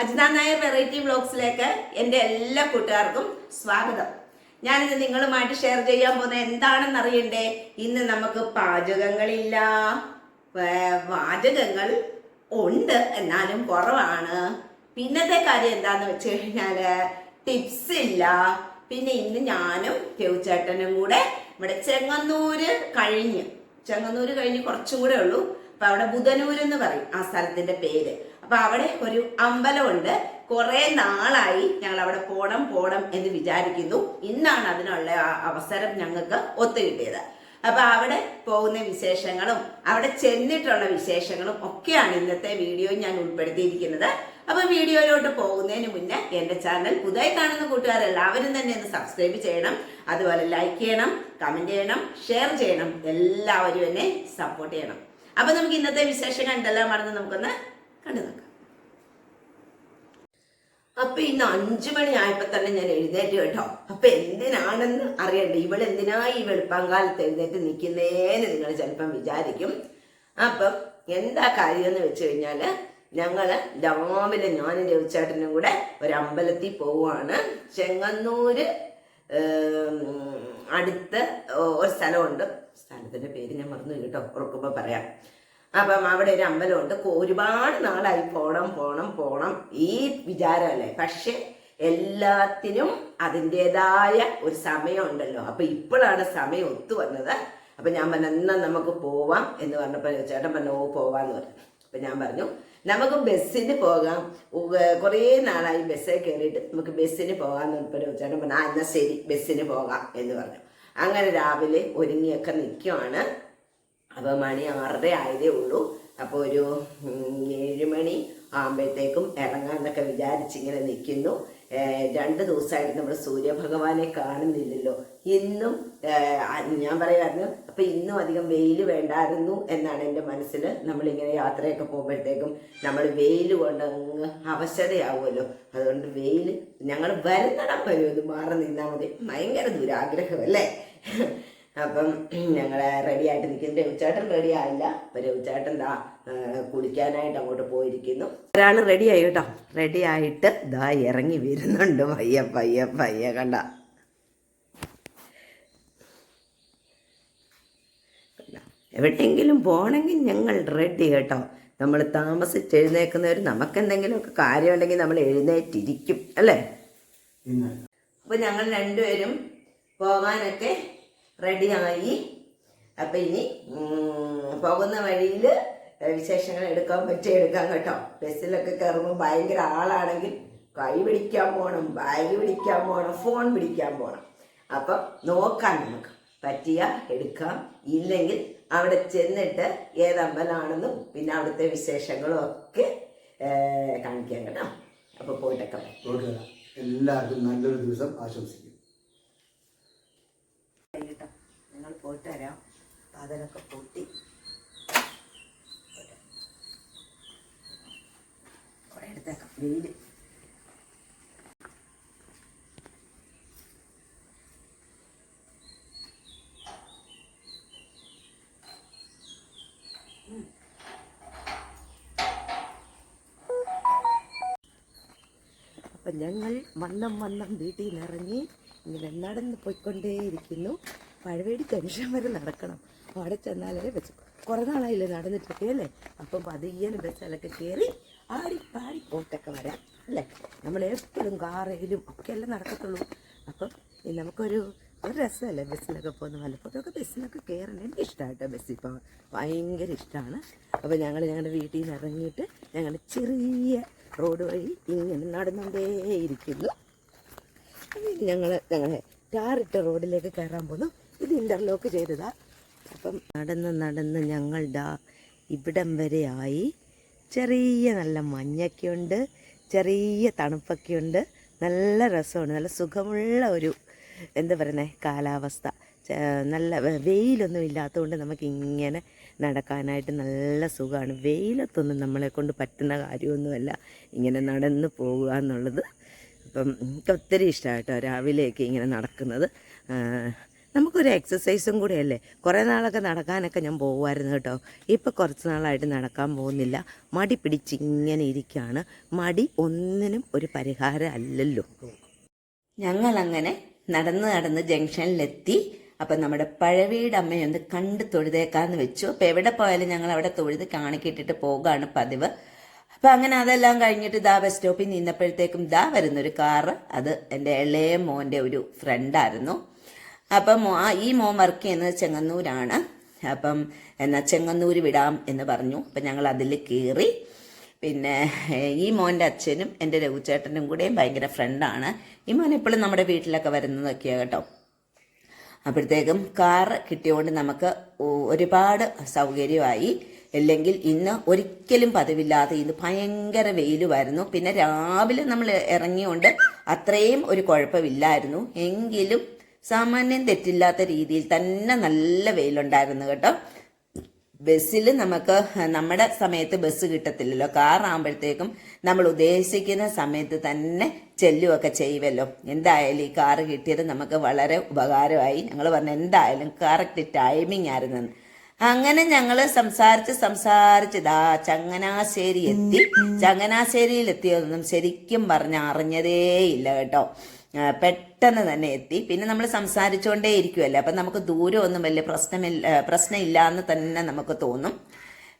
Ajitha Nair variety വ്ളോഗ്സിലേക്ക് എന്റെ എല്ലാ കൂട്ടുകാർക്കും സ്വാഗതം. ഞാനിത് നിങ്ങളുമായിട്ട് ഷെയർ ചെയ്യാൻ പോകുന്ന എന്താണെന്ന് അറിയണ്ടേ? ഇന്ന് നമുക്ക് പാചകങ്ങളില്ല. വാചകങ്ങൾ ഉണ്ട് എന്നാലും കുറവാണ്. പിന്നത്തെ കാര്യം എന്താന്ന് വെച്ച് കഴിഞ്ഞാൽ ടിപ്സ് ഇല്ല. പിന്നെ ഇന്ന് ഞാനും രവിചേട്ടനും കൂടെ ഇവിടെ ചെങ്ങന്നൂര് കഴിഞ്ഞ്. ചെങ്ങന്നൂര് കഴിഞ്ഞ് കുറച്ചും കൂടെ ഉള്ളൂ. അപ്പൊ അവിടെ ബുധനൂര് എന്ന് പറയും ആ സ്ഥലത്തിന്റെ പേര്. അപ്പൊ അവിടെ ഒരു അമ്പലമുണ്ട്. കുറെ നാളായി ഞങ്ങൾ അവിടെ പോണം പോണം എന്ന് വിചാരിക്കുന്നു. ഇന്നാണ് അതിനുള്ള അവസരം ഞങ്ങൾക്ക് ഒത്തുകിട്ടിയത്. അപ്പൊ അവിടെ പോകുന്ന വിശേഷങ്ങളും അവിടെ ചെന്നിട്ടുള്ള വിശേഷങ്ങളും ഒക്കെയാണ് ഇന്നത്തെ വീഡിയോ ഞാൻ ഉൾപ്പെടുത്തിയിരിക്കുന്നത്. അപ്പൊ വീഡിയോയിലോട്ട് പോകുന്നതിന് മുന്നേ എന്റെ ചാനൽ പുതുതായി കാണുന്ന കൂട്ടുകാരെല്ലാവരും തന്നെ ഒന്ന് സബ്സ്ക്രൈബ് ചെയ്യണം അതുപോലെ ലൈക്ക് ചെയ്യണം കമന്റ് ചെയ്യണം ഷെയർ ചെയ്യണം എല്ലാവരും എന്നെ സപ്പോർട്ട് ചെയ്യണം. അപ്പൊ നമുക്ക് ഇന്നത്തെ വിശേഷങ്ങൾ എന്തെല്ലാം മറന്ന് നമുക്കൊന്ന് കണ്ടു നോക്കാം. അപ്പൊ ഇന്ന് അഞ്ചു മണി ആയപ്പോ തന്നെ ഞാൻ എഴുന്നേറ്റ് കേട്ടോ. അപ്പൊ എന്തിനാണെന്ന് അറിയണ്ട. ഇവൾ എന്തിനാ ഈ വെളുപ്പാങ്കാലത്ത് എഴുന്നേറ്റ് നിൽക്കുന്നേന്ന് നിങ്ങൾ ചിലപ്പം വിചാരിക്കും. അപ്പം എന്താ കാര്യം എന്ന് വെച്ച് കഴിഞ്ഞാൽ ഞങ്ങൾ രാവിലെ ഞാനും രവിച്ചേട്ടനും കൂടെ ഒരു അമ്പലത്തിൽ പോവുകയാണ്. ചെങ്ങന്നൂര് അടുത്ത് ഒരു സ്ഥലമുണ്ട്. സ്ഥലത്തിന്റെ പേര് ഞാൻ മറന്നു കേട്ടോ. ഉറക്കുമ്പോ പറയാം. അപ്പം അവിടെ ഒരു അമ്പലമുണ്ട്. ഒരുപാട് നാളായി പോണം പോണം പോണം. ഈ വിചാരമല്ലേ? പക്ഷെ എല്ലാത്തിനും അതിന്റെതായ ഒരു സമയമുണ്ടല്ലോ. അപ്പൊ ഇപ്പോഴാണ് സമയം ഒത്തു വന്നത്. അപ്പൊ ഞാൻ പറഞ്ഞു എന്നാ നമുക്ക് പോവാം എന്ന് പറഞ്ഞപ്പോൾ ചേട്ടൻ പറഞ്ഞു ഓ പോവാന്ന് പറഞ്ഞു. അപ്പൊ ഞാൻ പറഞ്ഞു നമുക്ക് ബസ്സിന് പോകാം. കുറേ നാളായി ബസ്സേ കയറിയിട്ട് നമുക്ക് ബസ്സിന് പോകാമെന്ന് പറഞ്ഞപ്പോൾ ചേട്ടൻ പറഞ്ഞു ആ എന്നാ ശരി ബസ്സിന് പോകാം എന്ന് പറഞ്ഞു. അങ്ങനെ രാവിലെ ഒരുങ്ങിയൊക്കെ നിൽക്കുവാണ്. അപ്പോൾ മണി ആറര ആയതേ ഉള്ളൂ. അപ്പോൾ ഒരു ഏഴ് മണി ആകുമ്പോഴത്തേക്കും ഇറങ്ങാന്നൊക്കെ വിചാരിച്ചിങ്ങനെ നിൽക്കുന്നു രണ്ട് ദിവസമായിട്ട് നമ്മൾ സൂര്യഭഗവാനെ കാണുന്നില്ലല്ലോ. ഇന്നും ഞാൻ പറയുമായിരുന്നു അപ്പം ഇന്നും അധികം വെയിൽ വേണ്ടായിരുന്നു എന്നാണ് എന്റെ മനസ്സിൽ നമ്മളിങ്ങനെ യാത്രയൊക്കെ പോകുമ്പോഴത്തേക്കും നമ്മൾ വെയിൽ കൊണ്ട് അങ്ങ് അവശതയാവുമല്ലോ. അതുകൊണ്ട് വെയിൽ ഞങ്ങൾ വരുന്നിടം വരും ഇത് മാറി നിന്നാൽ മതി. ഭയങ്കര ദുരാഗ്രഹം അല്ലേ? അപ്പം ഞങ്ങൾ റെഡി ആയിട്ട് നിൽക്കുന്നു രവിചേട്ടൻ റെഡി ആയില്ല. അപ്പൊ രവിചേട്ടൻ ദാ കുടിക്കാനായിട്ട് കുളിക്കാനായിട്ട് അങ്ങോട്ട് പോയിരിക്കുന്നു. ഒരാൾ റെഡി ആയി കേട്ടോ. റെഡി ആയിട്ട് ദാ ഇറങ്ങി വരുന്നുണ്ട്. പയ്യ പയ്യ പയ്യ കണ്ട. എവിടെയെങ്കിലും പോകണമെങ്കിൽ ഞങ്ങൾ റെഡി കേട്ടോ. നമ്മൾ താമസിച്ച് എഴുന്നേക്കുന്നവർ നമുക്ക് എന്തെങ്കിലുമൊക്കെ കാര്യമുണ്ടെങ്കിൽ നമ്മൾ എഴുന്നേറ്റിരിക്കും അല്ലേ? അപ്പോൾ ഞങ്ങൾ രണ്ടുപേരും പോകാനൊക്കെ റെഡിയായി. അപ്പൊ ഇനി പോകുന്ന വഴിയിൽ വിശേഷങ്ങൾ എടുക്കാൻ പറ്റേ എടുക്കാം കേട്ടോ. ബസ്സിലൊക്കെ കയറുമ്പോൾ ഭയങ്കര ആളാണെങ്കിൽ കൈ പിടിക്കാൻ പോകണം ബാഗ് പിടിക്കാൻ പോകണം ഫോൺ പിടിക്കാൻ പോകണം അപ്പം നോക്കാം നമുക്ക് പറ്റിയ എടുക്കാം. ഇല്ലെങ്കിൽ അവിടെ ചെന്നിട്ട് ഏത് അമ്പലമാണെന്നും പിന്നെ അവിടുത്തെ വിശേഷങ്ങളും ഒക്കെ കാണിക്കാൻ കാണിക്കാം കേട്ടോ. അപ്പൊ പോയിട്ടൊക്കെ എല്ലാവർക്കും നല്ലൊരു ദിവസം ആശംസിക്കും കേട്ടോ ഞങ്ങൾ പോയിട്ട് വരാം അതിലൊക്കെ പൊട്ടി. കുറെ എടുത്തേക്കാം വെയിൽ. അപ്പം ഞങ്ങൾ മന്നം മന്നം വീട്ടിൽ നിന്നിറങ്ങി ഇങ്ങനെ നടന്ന് പോയിക്കൊണ്ടേയിരിക്കുന്നു. പഴവേടി ടെൻഷൻ വരെ നടക്കണം. അവിടെ ചെന്നാലേ ബസ് കുറേ നാളായില്ലേ നടന്നിട്ടൊക്കെ അല്ലേ? അപ്പം പതിയെ ബസ്സിലൊക്കെ കയറി ആടി പാടി പോട്ടൊക്കെ വരാം അല്ലേ? നമ്മൾ എപ്പോഴും കാറയിലും ഒക്കെ അല്ലേ നടക്കത്തുള്ളൂ. അപ്പം നമുക്കൊരു ഒരു രസമല്ലേ ബസ്സിലൊക്കെ പോകുന്ന വല്ലപ്പോഴൊക്കെ ബസ്സിലൊക്കെ കയറണം എനിക്ക് ഇഷ്ടമായിട്ടോ ബസ്സിൽ പോകാൻ ഭയങ്കര ഇഷ്ടമാണ് അപ്പോൾ ഞങ്ങൾ ഞങ്ങളുടെ വീട്ടിൽ നിന്ന് ഇറങ്ങിയിട്ട് ഞങ്ങളുടെ ചെറിയ റോഡ് വഴി ഇങ്ങനെ നടന്നുകൊണ്ടേയിരിക്കുന്നു ഞങ്ങൾ ഞങ്ങളെ ടാറിട്ട റോഡിലേക്ക് കയറാൻ പോന്നു. ഇത് ഇന്റർലോക്ക് ചെയ്തതാ. അപ്പം നടന്ന് നടന്ന് ഞങ്ങളുടെ ഇവിടം വരെ ആയി. ചെറിയ നല്ല മഞ്ഞൊക്കെയുണ്ട് ചെറിയ തണുപ്പൊക്കെയുണ്ട്. നല്ല രസമാണ്. നല്ല സുഖമുള്ള ഒരു എന്താ പറയുന്നത് കാലാവസ്ഥ. നല്ല വെയിലൊന്നും ഇല്ലാത്തതുകൊണ്ട് നമുക്കിങ്ങനെ നടക്കാനായിട്ട് നല്ല സുഖമാണ്. വെയിലത്തൊന്നും നമ്മളെ കൊണ്ട് പറ്റുന്ന കാര്യമൊന്നുമല്ല. ഇങ്ങനെ നടന്ന് പോകുക എന്നുള്ളത്. അപ്പം എനിക്ക് ഒത്തിരി ഇഷ്ടമായിട്ടോ രാവിലെയൊക്കെ ഇങ്ങനെ നടക്കുന്നത്. നമുക്കൊരു എക്സസൈസും കൂടെയല്ലേ? കുറേ നാളൊക്കെ നടക്കാനൊക്കെ ഞാൻ പോകുമായിരുന്നു കേട്ടോ. ഇപ്പം കുറച്ച് നാളായിട്ട് നടക്കാൻ പോകുന്നില്ല. മടി പിടിച്ച് ഇങ്ങനെ ഇരിക്കുകയാണ് മടി ഒന്നിനും ഒരു പരിഹാരം അല്ലല്ലോ. ഞങ്ങളങ്ങനെ നടന്ന് നടന്ന് ജംഗ്ഷനിലെത്തി. അപ്പം നമ്മുടെ പഴവീട് അമ്മയൊന്ന് കണ്ട് തൊഴുതേക്കാന്ന് വെച്ചു. അപ്പം എവിടെ പോയാലും ഞങ്ങൾ അവിടെ തൊഴുത് കാണിക്കിട്ടിട്ട് പോകുകയാണ് പതിവ്. അപ്പം അങ്ങനെ അതെല്ലാം കഴിഞ്ഞിട്ട് ദാ ബസ് സ്റ്റോപ്പിൽ നിന്നപ്പോഴത്തേക്കും ദാ വരുന്നൊരു കാറ് അത് എന്റെ ഇളയ മോന്റെ ഒരു ഫ്രണ്ടായിരുന്നു അപ്പം ഈ മോൻ വർക്ക് ചെയ്യുന്നത് ചെങ്ങന്നൂരാണ്. അപ്പം എന്നാൽ ചെങ്ങന്നൂര് വിടാം എന്ന് പറഞ്ഞു. അപ്പം ഞങ്ങൾ അതിൽ കയറി പിന്നെ ഈ മോന്റെ അച്ഛനും എന്റെ രഘുചേട്ടനും കൂടെയും ഭയങ്കര ഫ്രണ്ടാണ് ഈ മോൻ എപ്പോഴും നമ്മുടെ വീട്ടിലൊക്കെ വരുന്നതൊക്കെയാണ് കേട്ടോ. അപ്പോഴത്തേക്കും കാർ കിട്ടിയോണ്ട് നമുക്ക് ഒരുപാട് സൗകര്യമായി. അല്ലെങ്കിൽ ഇന്ന് ഒരിക്കലും പതിവില്ലാതെ ഇന്ന് ഭയങ്കര വെയിലുമായിരുന്നു. പിന്നെ രാവിലെ നമ്മൾ ഇറങ്ങിയോണ്ട് അത്രയും ഒരു കുഴപ്പമില്ലായിരുന്നു. എങ്കിലും സാമാന്യം തെറ്റില്ലാത്ത രീതിയിൽ തന്നെ നല്ല വെയിലുണ്ടായിരുന്നു കേട്ടോ. ബസ്സിൽ നമുക്ക് നമ്മുടെ സമയത്ത് ബസ് കിട്ടത്തില്ലല്ലോ. കാർ ആകുമ്പോഴത്തേക്കും നമ്മൾ ഉദ്ദേശിക്കുന്ന സമയത്ത് തന്നെ ചെല്ലുമൊക്കെ ചെയ്യുമല്ലോ എന്തായാലും ഈ കാറ് കിട്ടിയത് നമുക്ക് വളരെ ഉപകാരമായി. ഞങ്ങൾ പറഞ്ഞു എന്തായാലും കറക്റ്റ് ടൈമിംഗ് ആയിരുന്നു. അങ്ങനെ ഞങ്ങൾ സംസാരിച്ച് സംസാരിച്ച് ദാ ചങ്ങനാശ്ശേരി എത്തി. ചങ്ങനാശ്ശേരിയിൽ എത്തിയതൊന്നും ശരിക്കും പറഞ്ഞ അറിഞ്ഞതേ ഇല്ല കേട്ടോ. പെട്ടെന്ന് തന്നെ എത്തി. പിന്നെ നമ്മൾ സംസാരിച്ചുകൊണ്ടേ ഇരിക്കുമല്ലേ അപ്പം നമുക്ക് ദൂരമൊന്നും വലിയ പ്രശ്നമില്ല പ്രശ്നമില്ല എന്ന് തന്നെ നമുക്ക് തോന്നും.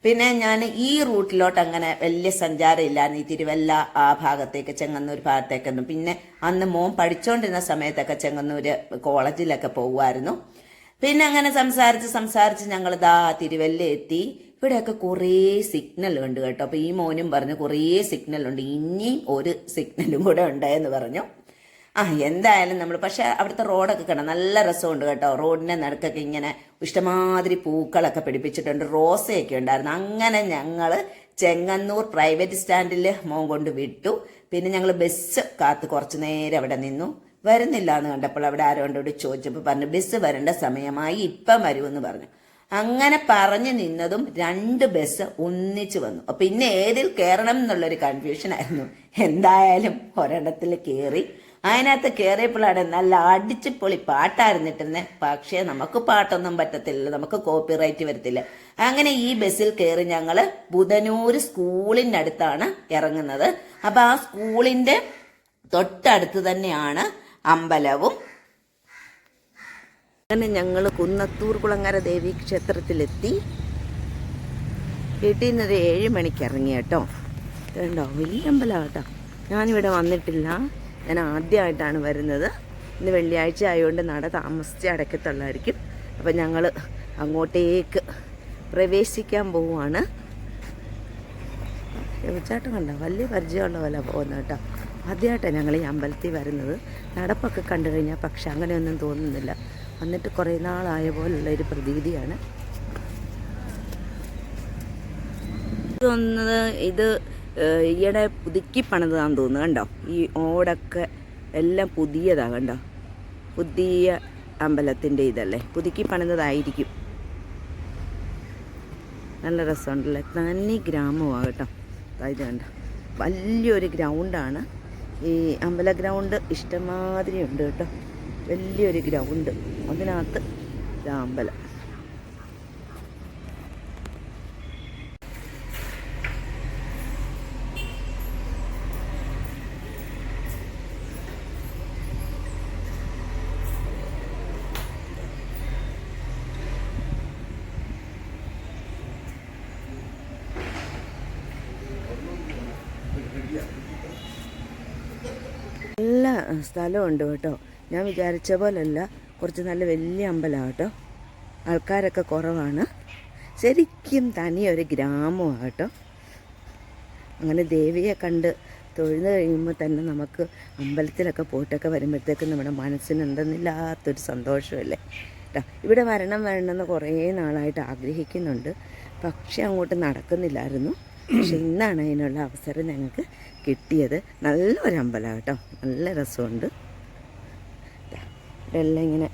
പിന്നെ ഞാൻ ഈ റൂട്ടിലോട്ട് അങ്ങനെ വലിയ സഞ്ചാരം ഇല്ലായിരുന്നു ഈ തിരുവല്ല ആ ഭാഗത്തേക്ക് ചെങ്ങന്നൂർ ഭാഗത്തേക്കൊന്നും. പിന്നെ അന്ന് മോൻ പഠിച്ചുകൊണ്ടിരുന്ന സമയത്തൊക്കെ ചെങ്ങന്നൂര് കോളേജിലൊക്കെ പോകുമായിരുന്നു പിന്നെ അങ്ങനെ സംസാരിച്ച് സംസാരിച്ച് ഞങ്ങൾ ദാ തിരുവല്ല എത്തി. ഇവിടെയൊക്കെ കുറേ സിഗ്നൽ ഉണ്ട് കേട്ടോ. അപ്പോൾ ഈ മോനും പറഞ്ഞു കുറേ സിഗ്നൽ ഉണ്ട്. ഇനിയും ഒരു സിഗ്നലും കൂടെ ഉണ്ടായെന്ന് പറഞ്ഞു. ആ എന്തായാലും നമ്മൾ പക്ഷെ അവിടുത്തെ റോഡൊക്കെ കണ്ട? നല്ല രസമുണ്ട് കേട്ടോ. റോഡിന്റെ നടുക്കൊക്കെ ഇങ്ങനെ ഇഷ്ടമാതിരി പൂക്കളൊക്കെ പിടിപ്പിച്ചിട്ടുണ്ട്. റോസയൊക്കെ ഉണ്ടായിരുന്നു. അങ്ങനെ ഞങ്ങൾ ചെങ്ങന്നൂർ പ്രൈവറ്റ് സ്റ്റാൻഡിൽ മോൻ കൊണ്ട് വിട്ടു. പിന്നെ ഞങ്ങൾ ബസ് കാത്ത് കുറച്ച് നേരം അവിടെ നിന്നു. വരുന്നില്ല എന്ന് കണ്ടപ്പോൾ അവിടെ ആരോ കൊണ്ടോട് ചോദിച്ചപ്പോൾ പറഞ്ഞു ബസ് വരേണ്ട സമയമായി ഇപ്പം വരുമെന്ന് പറഞ്ഞു. അങ്ങനെ പറഞ്ഞു നിന്നതും രണ്ട് ബസ് ഒന്നിച്ചു വന്നു. അപ്പൊ പിന്നെ ഏതിൽ കയറണം എന്നുള്ളൊരു കൺഫ്യൂഷൻ ആയിരുന്നു. എന്തായാലും ഒരെണ്ണത്തിൽ കയറി. അതിനകത്ത് കയറിയപ്പോഴാണ് നല്ല അടിച്ച് പൊളി പക്ഷേ നമുക്ക് പാട്ടൊന്നും പറ്റത്തില്ല നമുക്ക് കോപ്പിറൈറ്റ് വരത്തില്ല. അങ്ങനെ ഈ ബസ്സിൽ കയറി ഞങ്ങൾ ബുധനൂർ സ്കൂളിന്റെ അടുത്താണ് ഇറങ്ങുന്നത്. അപ്പൊ ആ സ്കൂളിന്റെ തൊട്ടടുത്ത് തന്നെയാണ് അമ്പലവും. അങ്ങനെ ഞങ്ങൾ കുന്നത്തൂർ കുളങ്ങര ദേവി ക്ഷേത്രത്തിലെത്തി. വീട്ടിൽ നിന്നൊരു ഏഴ് മണിക്ക് ഇറങ്ങി കേട്ടോ. വലിയ അമ്പലം കേട്ടോ. ഞാനിവിടെ വന്നിട്ടില്ല. ഞാൻ ആദ്യമായിട്ടാണ് വരുന്നത്. ഇന്ന് വെള്ളിയാഴ്ച ആയതുകൊണ്ട് നട താമസിച്ച് അടയ്ക്കത്തുള്ളായിരിക്കും അപ്പം ഞങ്ങൾ അങ്ങോട്ടേക്ക് പ്രവേശിക്കാൻ പോവുകയാണ് ചേട്ടൻ കണ്ടോ? വലിയ പരിചയമുള്ള പോലെ പോകുന്നത് കേട്ടോ. ആദ്യമായിട്ടാണ് ഞങ്ങൾ ഈ അമ്പലത്തിൽ വരുന്നത്. നടപ്പൊക്കെ കണ്ടു കഴിഞ്ഞാൽ പക്ഷെ അങ്ങനെയൊന്നും തോന്നുന്നില്ല. വന്നിട്ട് കുറേ നാളായ പോലുള്ള ഒരു പ്രതീതിയാണ്. തോന്നുന്നത് ഇത് ഈയിടെ പുതുക്കി പണിതാന്ന് തോന്നുന്നു. കണ്ടോ? ഈ ഓടൊക്കെ എല്ലാം പുതിയതാണ് കണ്ടോ? പുതിയ അമ്പലത്തിന്റെ ഇതല്ലേ? പുതുക്കി പണിതായിരിക്കും നല്ല രസമുണ്ടല്ലേ? തന്നെ ഗ്രാമമാണ് കേട്ടോ. അതായത് കണ്ട? വലിയൊരു ഗ്രൗണ്ടാണ്. ഈ അമ്പല ഗ്രൗണ്ട് ഇഷ്ടമാതിരി ഉണ്ട് കേട്ടോ. വലിയൊരു ഗ്രൗണ്ട്. അതിനകത്ത് അമ്പലം. നല്ല സ്ഥലമുണ്ട് കേട്ടോ. ഞാൻ വിചാരിച്ച പോലല്ല. കുറച്ച് നല്ല വലിയ അമ്പലമാണ് കേട്ടോ. ആൾക്കാരൊക്കെ കുറവാണ്. ശരിക്കും തനിയൊരു ഗ്രാമമാണ് കേട്ടോ. അങ്ങനെ ദേവിയെ കണ്ട് തൊഴുന്ന് കഴിയുമ്പോൾ തന്നെ നമുക്ക് അമ്പലത്തിലൊക്കെ പോയിട്ടൊക്കെ വരുമ്പോഴത്തേക്ക് നമ്മുടെ മനസ്സിന് എന്തെന്നില്ലാത്തൊരു സന്തോഷമല്ലേ. കേട്ടോ ഇവിടെ വരണം വരണം എന്ന് കുറേ നാളായിട്ട് ആഗ്രഹിക്കുന്നുണ്ട്. പക്ഷേ അങ്ങോട്ട് നടക്കുന്നില്ലായിരുന്നു. പക്ഷെ ഇന്നാണ് അതിനുള്ള അവസരം ഞങ്ങൾക്ക് കിട്ടിയത് നല്ലൊരു അമ്പലമാണ് കേട്ടോ. നല്ല രസമുണ്ട്. ദാ, ഇവിടെല്ലാം ഇങ്ങനെ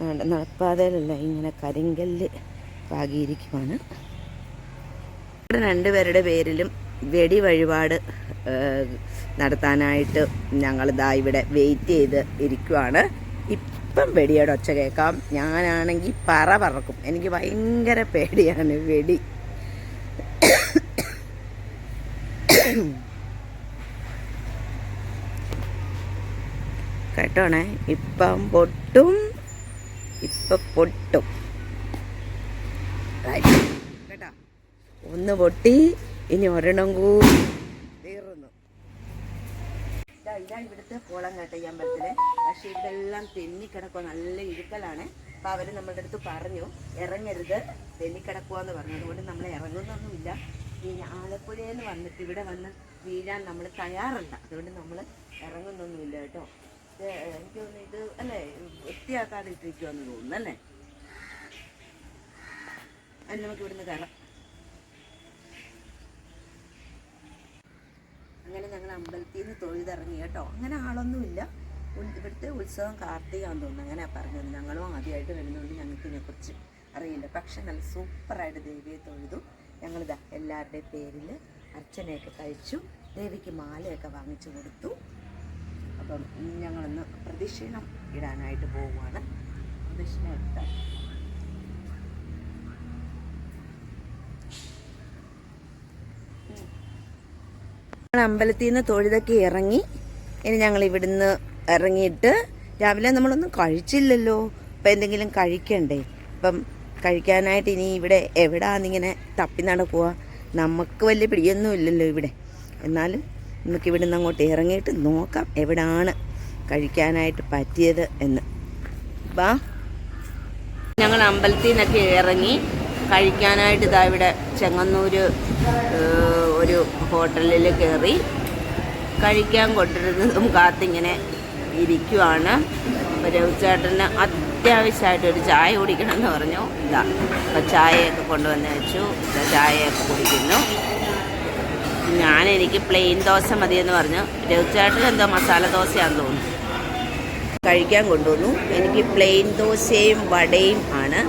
നട- നടപ്പാതയിലെല്ലാം ഇങ്ങനെ കരിങ്കല്ല് പാകിയിരിക്കുവാണ്. ഇവിടെ രണ്ടുപേരുടെ പേരിലും വെടി വഴിപാട് നടത്താനായിട്ട് ഞങ്ങൾ ഇതാ ഇവിടെ വെയിറ്റ് ചെയ്ത് ഇരിക്കുവാണ്. ഇപ്പം വെടിയുടെ ഒച്ച കേൾക്കാം. ഞാനാണെങ്കിൽ പറ പറക്കും. എനിക്ക് ഭയങ്കര പേടിയാണ് വെടി. കേട്ടോണേ? ഇപ്പം പൊട്ടും. ഇപ്പം പൊട്ടും. കേട്ടോ? ഒന്ന് പൊട്ടി ഇനി ഒരെണ്ണം കൂടി തീർന്നു. ഇതാ ഇവിടുത്തെ കോളം കേട്ടോ ഈ അമ്പലത്തിലെ. പക്ഷെ ഇവിടെ എല്ലാം തെന്നിക്കിടക്കുക നല്ല ഇഴുക്കലാണ്. അപ്പം അവർ നമ്മളുടെ അടുത്ത് പറഞ്ഞു ഇറങ്ങരുത്. തെന്നിക്കിടക്കുവാന്ന് പറഞ്ഞു. അതുകൊണ്ട് നമ്മൾ ഇറങ്ങുന്നൊന്നുമില്ല. ഈ ആലപ്പുഴയിൽ നിന്ന് വന്നിട്ട് ഇവിടെ വന്ന് വീഴാൻ നമ്മൾ തയ്യാറല്ല. അതുകൊണ്ട് നമ്മൾ ഇറങ്ങുന്നൊന്നുമില്ല കേട്ടോ. വൃത്തിയാക്കാതെ ഇട്ടിരിക്കുവാന്ന് തോന്നുന്നു അല്ലേ അത് നമുക്ക് ഇവിടുന്ന് കയറാം അങ്ങനെ ഞങ്ങൾ അമ്പലത്തിൽ നിന്ന് തൊഴുതിറങ്ങി കേട്ടോ. അങ്ങനെ ആളൊന്നുമില്ല. ഇവിടുത്തെ ഉത്സവം കാർത്തികാന്ന് തോന്നുന്നു. അങ്ങനെ പറഞ്ഞത്. ഞങ്ങളും ആദ്യമായിട്ട് വരുന്നതുകൊണ്ട് ഞങ്ങൾക്ക് ഇതിനെക്കുറിച്ച് അറിയില്ല. പക്ഷെ നല്ല സൂപ്പറായിട്ട് ദേവിയെ തൊഴുതു. ഞങ്ങളിതാ എല്ലാവരുടെയും പേരിൽ അർച്ചനയൊക്കെ കഴിച്ചു. ദേവിക്ക് മാലയൊക്കെ വാങ്ങിച്ചു കൊടുത്തു. അപ്പം ഞങ്ങളൊന്ന് പ്രദക്ഷിണം ഇടാനായിട്ട് പോവുകയാണ്. പ്രദക്ഷിണം ഇട്ട് അമ്പലത്തിൽ നിന്ന് തൊഴുതൊക്കെ ഇറങ്ങി. ഇനി ഞങ്ങൾ ഇവിടുന്ന് ഇറങ്ങിയിട്ട് രാവിലെ നമ്മളൊന്നും കഴിച്ചില്ലല്ലോ. അപ്പം എന്തെങ്കിലും കഴിക്കണ്ടേ? അപ്പം കഴിക്കാനായിട്ട് ഇനി ഇവിടെ എവിടാന്നിങ്ങനെ തപ്പി നടക്കുക നമുക്ക് വലിയ പിടിയൊന്നും ഇല്ലല്ലോ ഇവിടെ. എന്നാലും നമുക്ക് ഇവിടുന്ന് അങ്ങോട്ട് ഇറങ്ങിയിട്ട് നോക്കാം എവിടാണ് കഴിക്കാനായിട്ട് പറ്റിയത് എന്ന്. വാ. ഞങ്ങൾ അമ്പലത്തിൽ നിന്നൊക്കെ ഇറങ്ങി കഴിക്കാനായിട്ട് ഇതാ ഇവിടെ ചെങ്ങന്നൂര് ഒരു ഹോട്ടലിൽ കയറി കഴിക്കാൻ കൊണ്ടിരുന്നതും കാത്തിങ്ങനെ ഇരിക്കുവാണ്. രവിചേട്ടന് അത്യാവശ്യമായിട്ട് ഒരു ചായ കുടിക്കണം എന്ന് പറഞ്ഞു. ഇതാ അപ്പം ചായയൊക്കെ കൊണ്ടുവന്ന് വെച്ചു. ചായയൊക്കെ കുടിക്കുന്നു. ഞാൻ എനിക്ക് പ്ലെയിൻ ദോശ മതിയെന്ന് പറഞ്ഞു. രഘുചേട്ടൻ എന്തോ മസാല ദോശയാണെന്ന് തോന്നുന്നു. കഴിക്കാൻ കൊണ്ടുവന്നു. എനിക്ക് പ്ലെയിൻ ദോശയും വടയും ആണ്.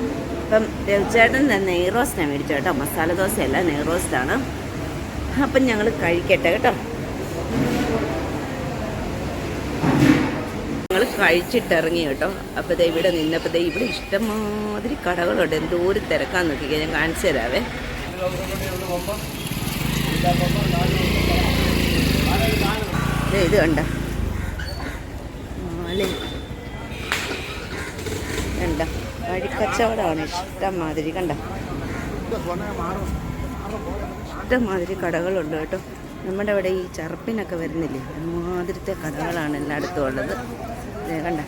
അപ്പം രവിചേട്ടൻ നെയ് റോസ്റ്റാണ് മേടിച്ചത് കേട്ടോ. മസാല ദോശയല്ല നെയ് റോസ്റ്റാണ് അപ്പം ഞങ്ങൾ കഴിക്കട്ടെ കേട്ടോ. ഞങ്ങൾ കഴിച്ചിട്ടിറങ്ങി കേട്ടോ. അപ്പോൾ ദേ ഇവിടെ നിന്നപ്പോൾ ദേ ഇവിടെ ഇഷ്ടംമാതിരി കടകളുണ്ട്. എന്തോ ഒരു തിരക്കാന്ന് നോക്കിക്കാൻ ഞാൻ കാണിച്ചു തരാവേ. ഇത് കണ്ട. കണ്ട. വഴിക്കച്ചവടമാണ് ഇഷ്ടംമാതിരി. കണ്ട. ഇഷ്ടംമാതിരി കടകളുണ്ട് കേട്ടോ. നമ്മുടെ ഇവിടെ ഈ ചർപ്പിനൊക്കെ വരുന്നില്ലേ? അതുമാതിരത്തെ കടകളാണ് എല്ലായിടത്തും ഉള്ളത്. കണ്ട.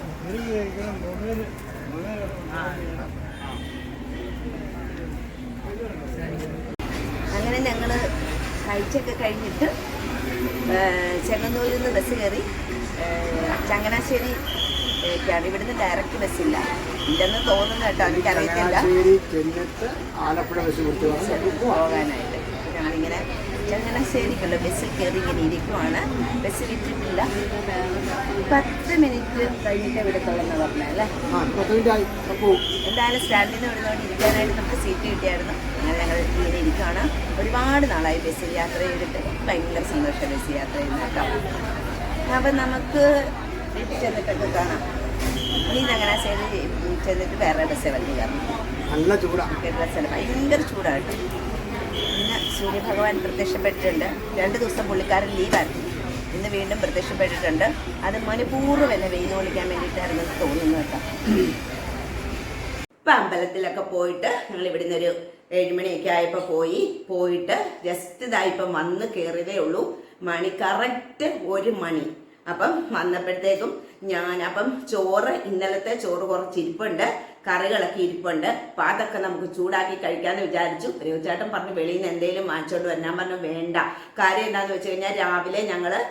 അങ്ങനെ ഞങ്ങൾ കഴിച്ചൊക്കെ കഴിഞ്ഞിട്ട് ചെങ്ങന്നൂരിൽ നിന്ന് ബസ് കയറി. ചങ്ങനാശ്ശേരി ാണ് ഇവിടുന്ന് ഡയറക്റ്റ് ബസ്സില്ല ഇല്ലെന്ന് തോന്നുന്നു കേട്ടോ. എനിക്കറിയത്തില്ല. ആലപ്പുഴ ബസ് പോകാനായിട്ട്. ഞങ്ങളിങ്ങനെ ചങ്ങനാശ്ശേരിക്കുള്ള ബസ്സിൽ കയറി ഇങ്ങനെ ഇരിക്കുവാണ്. ബസ് വിട്ടിട്ടില്ല പത്ത് മിനിറ്റ് കഴിഞ്ഞിട്ട് പറഞ്ഞല്ലേ പത്ത് മിനിറ്റ് ആയി എന്തായാലും സ്റ്റാൻഡിൽ നിന്ന് വിടുന്നതുകൊണ്ട് ഇരിക്കാനായിട്ട് നമുക്ക് സീറ്റ് കിട്ടിയായിരുന്നു. അങ്ങനെ ഞങ്ങൾ ഇങ്ങനെ ഇരിക്കുകയാണ് ഒരുപാട് നാളായി ബസ്സിൽ യാത്ര ചെയ്തിട്ട്. ഭയങ്കര സന്തോഷം ബസ് യാത്ര ചെയ്യുന്ന കേട്ടോ. അപ്പം നമുക്ക് വീട്ടിൽ ചെന്നിട്ടൊക്കെ കാണാം. ഇനി ചങ്ങനാശ്ശേരി ചെന്നിട്ട് വേറെ ബസ്സേ വണ്ടി കയറണം. നല്ല ചൂടാണ് കേരള ഭയങ്കര ചൂടായിട്ട് ഇന്ന് സൂര്യഭഗവാൻ പ്രത്യക്ഷപ്പെട്ടിട്ടുണ്ട്. രണ്ട് ദിവസം പുള്ളിക്കാരൻ ലീവായിരുന്നു ഇന്ന് വീണ്ടും പ്രത്യക്ഷപ്പെട്ടിട്ടുണ്ട്. അത് മനഃപൂർവം എന്നെ വെയിൽ കൊള്ളിക്കാൻ വേണ്ടിയിട്ടായിരുന്നു തോന്നുന്നു കേട്ടോ. ഇപ്പം അമ്പലത്തിലൊക്കെ പോയിട്ട് ഞങ്ങൾ ഇവിടുന്ന് ഒരു ഏഴുമണിയൊക്കെ ആയപ്പോൾ പോയി. പോയിട്ട് ജസ്റ്റ് ഇതായിപ്പം വന്ന് കയറിയതേ ഉള്ളൂ. മണി കറക്റ്റ് ഒരു മണി. അപ്പം വന്നപ്പോഴത്തേക്കും ഞാൻ അപ്പം ചോറ് ഇന്നലത്തെ ചോറ് കുറച്ച് ഇരിപ്പുണ്ട്. കറികളൊക്കെ ഇരിപ്പുണ്ട്. അപ്പം അതൊക്കെ നമുക്ക് ചൂടാക്കി കഴിക്കാമെന്ന് വിചാരിച്ചു. രവിചേട്ടൻ പറഞ്ഞു വെളിയിൽ നിന്ന് എന്തെങ്കിലും വാങ്ങിച്ചോണ്ട് വരാൻ. പറഞ്ഞു വേണ്ട. കാര്യം എന്താണെന്ന് വെച്ച് കഴിഞ്ഞാൽ രാവിലെ ഞങ്ങൾ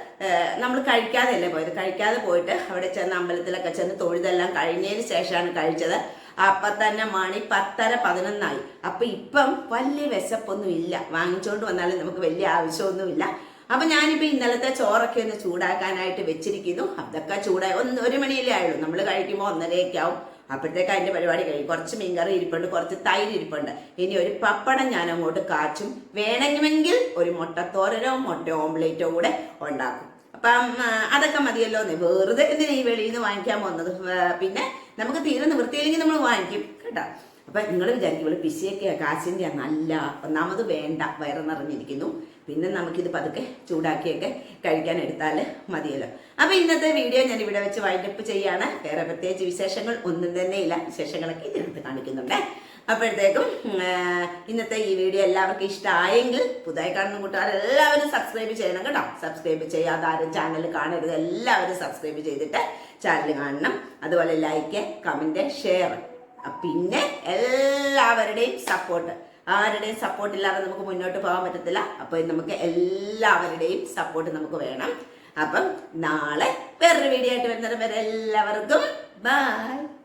നമ്മൾ കഴിക്കാതെയല്ലേ പോയത്. കഴിക്കാതെ പോയിട്ട് അവിടെ ചെന്ന് അമ്പലത്തിലൊക്കെ ചെന്ന് തൊഴുതെല്ലാം കഴിഞ്ഞതിന് ശേഷമാണ് കഴിച്ചത്. അപ്പൊ തന്നെ മണി പത്തര പതിനൊന്നായി. അപ്പൊ ഇപ്പം വലിയ വിശപ്പൊന്നും ഇല്ല. വാങ്ങിച്ചോണ്ട് വന്നാലും നമുക്ക് വലിയ ആവശ്യമൊന്നുമില്ല. അപ്പൊ ഞാനിപ്പോ ഇന്നലത്തെ ചോറൊക്കെ ഒന്ന് ചൂടാക്കാനായിട്ട് വെച്ചിരിക്കുന്നു. അതൊക്കെ ചൂടായി. ഒന്ന് ഒരു മണിയിലേ ആയുള്ളൂ. നമ്മൾ കഴിക്കുമ്പോൾ ഒന്നരയൊക്കെ ആവും. അപ്പോഴത്തേക്ക് അതിന്റെ പരിപാടി കഴിയും കുറച്ച് മീൻകറി ഇരിപ്പുണ്ട് കുറച്ച് തൈര് ഇരിപ്പുണ്ട്. ഇനി ഒരു പപ്പടം ഞാൻ അങ്ങോട്ട് കാച്ചും. വേണമെങ്കിൽ ഒരു മുട്ടത്തോരനോ മുട്ട ഓംലേറ്റോ കൂടെ ഉണ്ടാക്കും. അപ്പം അതൊക്കെ മതിയല്ലോ എന്ന്. വെറുതെ എന്തിനാ ഈ വെളിയിൽ നിന്ന് വാങ്ങിക്കാൻ പോകുന്നത്? പിന്നെ നമുക്ക് തീരെ നിവൃത്തിയില്ലെങ്കിൽ നമ്മൾ വാങ്ങിക്കും കേട്ടോ. അപ്പം നിങ്ങൾ വിചാരിക്കും ഇവിടെ പിശിയൊക്കെ കാശിന്റെ നല്ല ഒന്നാമത് വേണ്ട വയറ് നിറഞ്ഞിരിക്കുന്നു. പിന്നെ നമുക്കിത് പതുക്കെ ചൂടാക്കിയൊക്കെ കഴിക്കാൻ എടുത്താൽ മതിയല്ലോ. അപ്പോൾ ഇന്നത്തെ വീഡിയോ ഞാൻ ഇവിടെ വെച്ച് വൈൻഡപ്പ് ചെയ്യാണ്. വേറെ പ്രത്യേകിച്ച് വിശേഷങ്ങൾ ഒന്നും തന്നെ ഇല്ല. വിശേഷങ്ങളൊക്കെ ഇതിനകത്ത് കാണിക്കുന്നുണ്ട്. അപ്പോഴത്തേക്കും ഇന്നത്തെ ഈ വീഡിയോ എല്ലാവർക്കും ഇഷ്ടമായെങ്കിൽ പുതുതായി കാണുന്ന കൂട്ടുകാർ എല്ലാവരും സബ്സ്ക്രൈബ് ചെയ്യണം കേട്ടോ. സബ്സ്ക്രൈബ് ചെയ്യാതെ ആരും ചാനൽ കാണരുത്. എല്ലാവരും സബ്സ്ക്രൈബ് ചെയ്തിട്ട് ചാനൽ കാണണം. അതുപോലെ ലൈക്ക് കമന്റ് ഷെയർ പിന്നെ എല്ലാവരുടെയും സപ്പോർട്ട് ആരുടെയും സപ്പോർട്ട് ഇല്ലാതെ നമുക്ക് മുന്നോട്ട് പോകാൻ പറ്റത്തില്ല. അപ്പോൾ നമുക്ക് എല്ലാവരുടെയും സപ്പോർട്ട് നമുക്ക് വേണം. അപ്പം നാളെ വേറൊരു വീഡിയോ ആയിട്ട് വരുന്നത് വരെ എല്ലാവർക്കും ബൈ